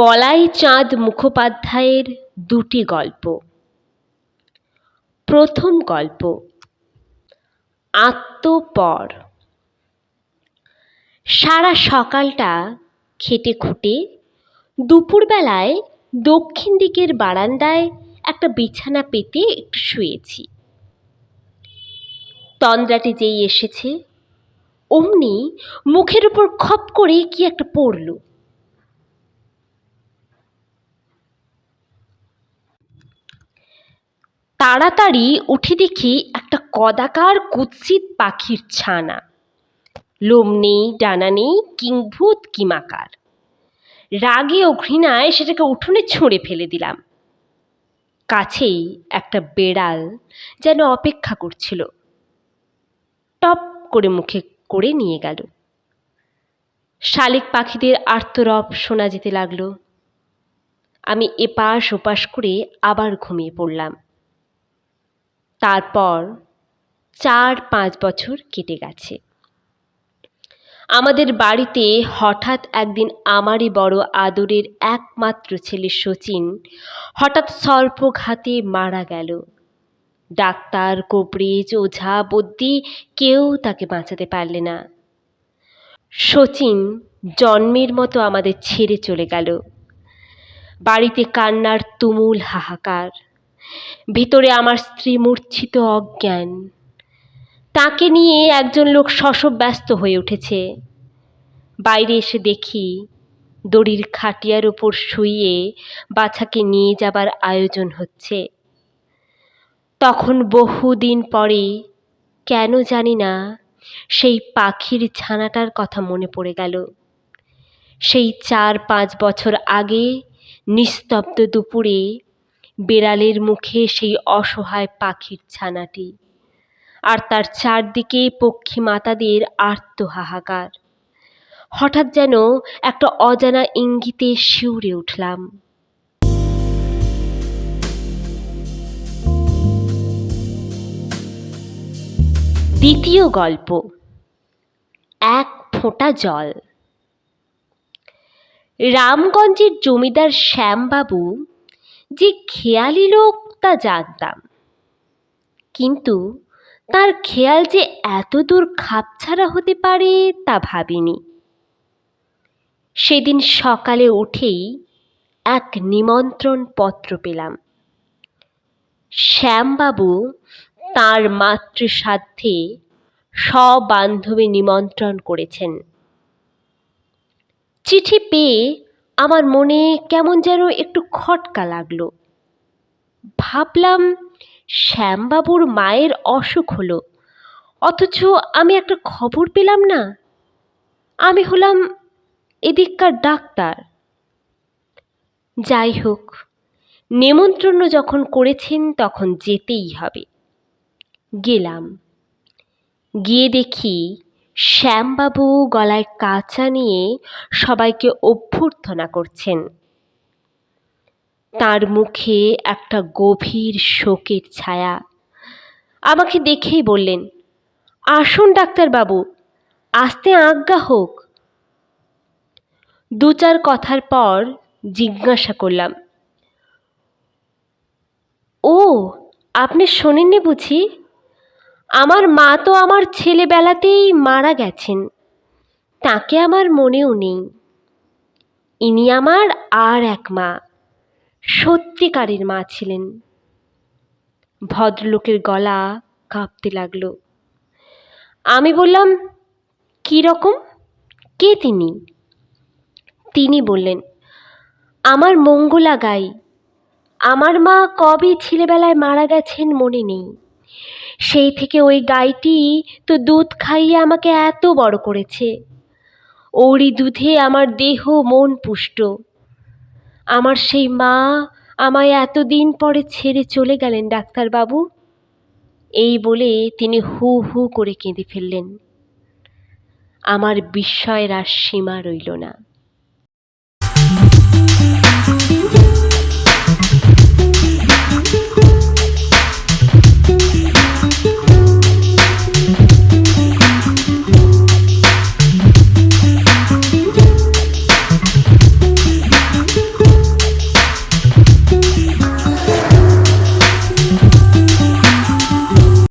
বলাই চাঁদ মুখোপাধ্যায়ের দুটি গল্প। প্রথম গল্প, আত্মপর। সারা সকালটা খেটে খুঁটে দুপুরবেলায় দক্ষিণ দিকের বারান্দায় একটা বিছানা পেতে একটু শুয়েছি। তন্দ্রাটি যেই এসেছে, অমনি মুখের উপর খপ করে কি একটা পড়ল। তাড়াতাড়ি উঠে দেখি একটা কদাকার কুৎসিত পাখির ছানা। লোম নেই, ডানা নেই, কিংভূত কিমাকার। রাগে ও ঘৃণায় সেটাকে উঠোনে ছুঁড়ে ফেলে দিলাম। কাছেই একটা বেড়াল যেন অপেক্ষা করছিল। টপ করে মুখে করে নিয়ে গেল। শালিক পাখিদের আর্তরব শোনা যেতে লাগল। আমি এপাশ ওপাশ করে আবার ঘুমিয়ে পড়লাম। তারপর চার পাঁচ বছর কেটে গেছে। আমাদের বাড়িতে হঠাৎ একদিন আমারই বড় আদরের একমাত্র ছেলে শচীন হঠাৎ সর্পঘাতে মারা গেল। ডাক্তার কোপড়েজ ওঝা, বদ্যি কেউ তাকে বাঁচাতে পারলে না। শচীন জন্মের মতো আমাদের ছেড়ে চলে গেল। বাড়িতে কান্নার তুমুল হাহাকার। ভিতরে আমার স্ত্রী মূর্ছিত অজ্ঞান। তাকে নিয়ে একজন লোক শশব ব্যস্ত হয়ে উঠেছে। বাইরে এসে দেখি দড়ির খাটিয়ার ওপর শুইয়ে বাছাকে নিয়ে যাবার আয়োজন হচ্ছে। তখন বহুদিন পরে, কেন জানি না, সেই পাখির ছানাটার কথা মনে পড়ে গেল। সেই চার পাঁচ বছর আগে নিস্তব্ধ দুপুরে বেড়ালের মুখে সেই অসহায় পাখির ছানাটি। আর তার চারদিকে পক্ষী মাতাদের আর্ত হাহাকার হঠাৎ যেন একটা অজানা ইঙ্গিতে শিউরে উঠলাম। দ্বিতীয় গল্প। এক ফোঁটা জল। রামগঞ্জের জমিদার শ্যামবাবু যে খেয়ালি লোক তা জানতাম। কিন্তু তার খেয়াল যে এত দূর খাপছাড়া হতে পারে তা ভাবিনি। সেদিন সকালে উঠেই এক নিমন্ত্রণ পত্র পেলাম। শ্যামবাবু তাঁর মাতৃসাধ্যে সবান্ধবী নিমন্ত্রণ করেছেন। চিঠি পেয়ে আমার মনে কেমন যেন একটু খটকা লাগল। ভাবলাম, শ্যামবাবুর মায়ের অসুখ হলো। অথচ আমি একটা খবর পেলাম না। আমি হলাম এদিককার ডাক্তার। যাই হোক, নেমন্ত্রণ যখন করেছেন তখন যেতেই হবে। গেলাম। গিয়ে দেখি শ্যামবাবু গলায় কাঁচা নিয়ে সবাইকে অভ্যর্থনা করছেন। তার মুখে একটা গভীর শোকের ছায়া। আমাকে দেখেই বললেন, আসুন ডাক্তারবাবু, আসতে আজ্ঞা হোক। দু চার কথার পর জিজ্ঞাসা করলাম, ও, আপনি শোনেননি বুঝি? আমার মা তো আমার ছেলেবেলাতেই মারা গেছেন। তাকে আমার মনেও নেই। ইনি আমার আর এক মা। সত্যিকারের মা ছিলেন। ভদ্রলোকের গলা কাঁপতে লাগল। আমি বললাম, কী রকম? কে তিনি? তিনি বললেন, আমার মঙ্গলা গাই আমার মা কবে ছেলেবেলায় মারা গেছেন মনে নেই। সেই থেকে ওই গাইটি তো দুধ খাইয়ে আমাকে এত বড় করেছে। ওরই দুধে আমার দেহ মন পুষ্ট। আমার সেই মা আমায় এতদিন পরে ছেড়ে চলে গেলেন ডাক্তারবাবু। এই বলে তিনি হু হু করে কেঁদে ফেললেন। আমার বিস্ময়ের আর সীমা রইল না।